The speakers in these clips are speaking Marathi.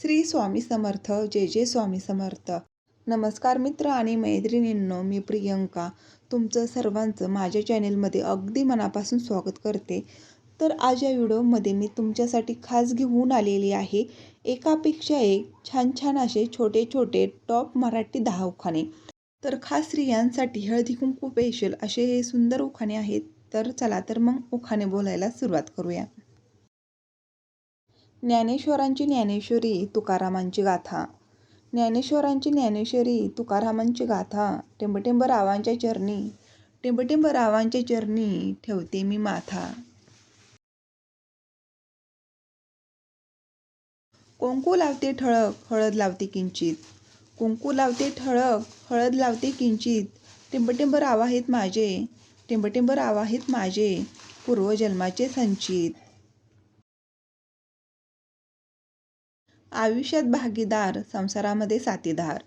श्री स्वामी समर्थ जय जय स्वामी समर्थ. नमस्कार मित्र आणि मैत्रिणींनो मी प्रियंका. तुमचं सर्वांचं माझ्या चॅनेलमध्ये अगदी मनापासून स्वागत करते. तर आज या व्हिडिओमध्ये मी तुमच्यासाठी खास घेऊन आलेली आहे एकापेक्षा एक छान छान असे छोटे छोटे टॉप मराठी दहा उखाणे तर खास स्त्रियांसाठी हळदी कुंकू पेशल असे हे सुंदर उखाणे आहेत. तर चला तर मग उखाणे बोलायला सुरुवात करूया. ज्ञानेश्वरांची ज्ञानेश्वरी तुकारामांची गाथा. ज्ञानेश्वरांची ज्ञानेश्वरी तुकारामांची गाथा. टिंबटिंब रावांच्या चरणी टिंबटिंब रावांच्या चरणी ठेवते मी माथा. कुंकू लावते ठळक हळद लावते किंचित. कुंकू लावते ठळक हळद लावते किंचित. टिंबटिंब राव आहेत माझे टिंबटिंब राव आहेत माझे पूर्वजन्माचे संचित. आयुष्यात भागीदार संसारामध्ये साथीदार.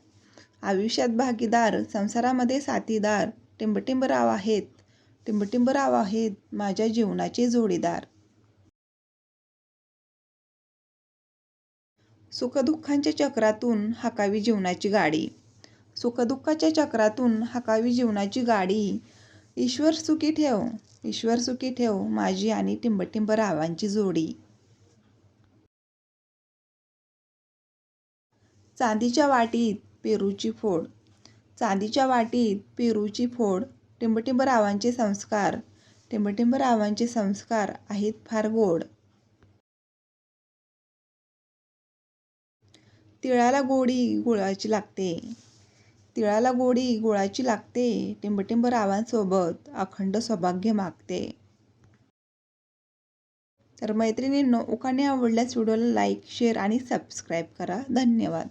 आयुष्यात भागीदार संसारामध्ये साथीदार टिंबटिंबराव आहेत. टिंबटिंबराव आहेत माझ्या जीवनाचे जोडीदार. सुखदुःखांच्या चक्रातून हाकावी जीवनाची गाडी. सुखदुःखाच्या चक्रातून हाकावी जीवनाची गाडी. ईश्वर सुखी ठेव ईश्वर सुखी ठेव माझी आणि टिंबटिंबरावांची जोडी. चांदीच्या वाटीत पेरूची फोड. चांदीच्या वाटीत पेरूची फोड. टिंबटिंबरावांचे संस्कार. टिंबटिंबरावांचे संस्कार आहेत फार गोड. तिळाला गोडी गुळाची लागते. तिळाला गोडी गुळाची लागते. टिंबटिंबरावांसोबत अखंड सौभाग्य मागते. तर मैत्रिणींनो उखाणे आवडल्यास व्हिडिओला लाईक शेअर आणि सबस्क्राईब करा. धन्यवाद.